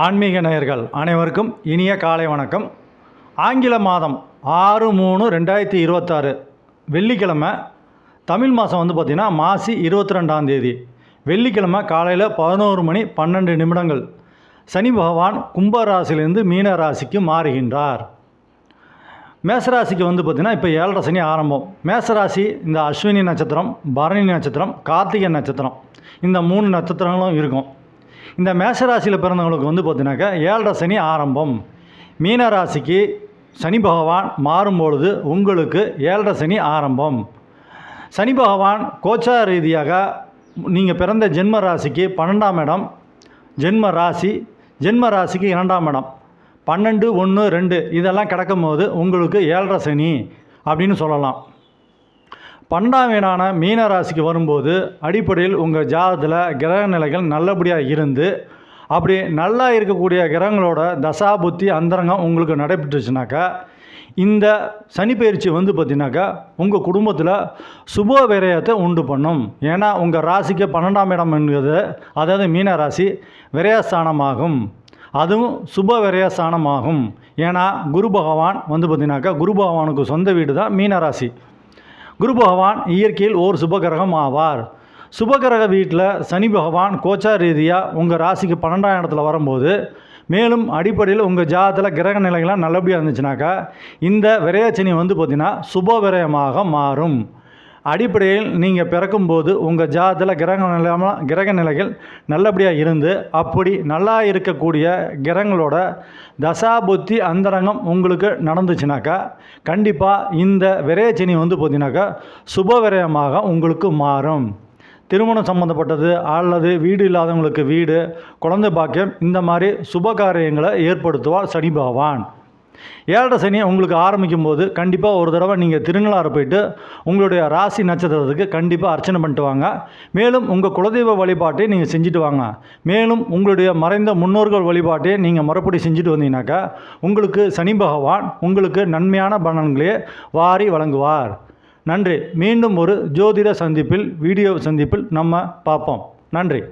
ஆன்மீக நேயர்கள் அனைவருக்கும் இனிய காலை வணக்கம். ஆங்கில மாதம் ஆறு மூணு ரெண்டாயிரத்தி இருபத்தாறு வெள்ளிக்கிழமை தமிழ் மாதம் வந்து பார்த்திங்கன்னா மாசி இருபத்தி ரெண்டாம் தேதி. வெள்ளிக்கிழமை காலையில் பதினோரு மணி பன்னெண்டு நிமிடங்கள் சனி பகவான் கும்ப மீன ராசிக்கு மாறுகின்றார். மேசராசிக்கு வந்து பார்த்திங்கன்னா இப்போ ஏழரை சனி ஆரம்பம். மேசராசி இந்த அஸ்வினி நட்சத்திரம் பரணி நட்சத்திரம் கார்த்திகை நட்சத்திரம். இந்த மூணு நட்சத்திரங்களும் இருக்கும். இந்த மேசராசியில் பிறந்தவங்களுக்கு வந்து பார்த்தீங்கன்னாக்கா ஏழரை சனி ஆரம்பம். மீன ராசிக்கு சனி பகவான் மாறும்பொழுது உங்களுக்கு ஏழரை சனி ஆரம்பம். சனி பகவான் கோச்சார ரீதியாக நீங்கள் பிறந்த ஜென்ம ராசிக்கு பன்னெண்டாம் இடம். ஜென்ம ராசி ஜென்ம ராசிக்கு இரண்டாம் இடம். பன்னெண்டு ஒன்று ரெண்டு இதெல்லாம் கிடக்கும்போது உங்களுக்கு ஏழரை சனி அப்படின்னு சொல்லலாம். பன்னெண்டாம் வீடான மீன ராசிக்கு வரும்போது அடிப்படையில் உங்கள் ஜாதகத்தில் கிரக நிலைகள் நல்லபடியாக இருந்து அப்படி நல்லா இருக்கக்கூடிய கிரகங்களோட தசா புத்தி அந்தரங்கம் உங்களுக்கு நடைபெற்றுச்சுனாக்கா இந்த சனி பயிற்சி வந்து பார்த்தீங்கன்னாக்கா உங்கள் குடும்பத்தில் சுப விரயத்தை உண்டு பண்ணும். ஏன்னா உங்கள் ராசிக்கு பன்னெண்டாம் இடம் என்கிறது அதாவது மீன ராசி விரயஸ்தானமாகும். அதுவும் சுப விரயஸ்தானமாகும். ஏன்னா குரு பகவான் வந்து பார்த்தீங்கன்னாக்கா குரு பகவானுக்கு சொந்த வீடு தான் மீனராசி. குரு பகவான் இயற்கையில் ஓர் சுபகிரகம் ஆவார். சுபகிரக வீட்டில் சனி பகவான் கோச்சா ரீதியாக உங்கள் ராசிக்கு பன்னெண்டாம் இடத்துல வரும்போது மேலும் அடிப்படையில் உங்கள் ஜாதத்தில் கிரக நிலைகள்லாம் நல்லபடியாக இருந்துச்சுனாக்கா இந்த விரயச்சனி வந்து பார்த்திங்கன்னா சுப விரயமாக மாறும். அடிப்படையில் நீங்கள் பிறக்கும்போது உங்கள் ஜாதத்தில் கிரக நிலையமாக கிரக நிலைகள் நல்லபடியாக இருந்து அப்படி நல்லா இருக்கக்கூடிய கிரகங்களோட தசாபுத்தி அந்தரங்கம் உங்களுக்கு நடந்துச்சுனாக்கா கண்டிப்பாக இந்த விரயச்சனி வந்து பார்த்தீங்கன்னாக்கா சுப விரயமாக உங்களுக்கு மாறும். திருமணம் சம்மந்தப்பட்டது அல்லது வீடு இல்லாதவங்களுக்கு வீடு குழந்தை பாக்கியம் இந்த மாதிரி சுப காரியங்களை ஏற்படுத்துவார் சனி பகவான். ஏழரை சனியை உங்களுக்கு ஆரம்பிக்கும் போது கண்டிப்பாக ஒரு தடவை நீங்கள் திருநள்ளாறு போயிட்டு உங்களுடைய ராசி நட்சத்திரத்துக்கு கண்டிப்பாக அர்ச்சனை பண்ணிட்டு வாங்க. மேலும் உங்கள் குலதெய்வ வழிபாட்டை நீங்கள் செஞ்சுட்டு வாங்க. மேலும் உங்களுடைய மறைந்த முன்னோர்கள் வழிபாட்டை நீங்கள் மறுபடி செஞ்சுட்டு வந்தீங்கன்னாக்கா உங்களுக்கு சனி பகவான் உங்களுக்கு நன்மையான பலன்களே வாரி வழங்குவார். நன்றி. மீண்டும் ஒரு ஜோதிட சந்திப்பில் வீடியோ சந்திப்பில் நம்ம பார்ப்போம். நன்றி.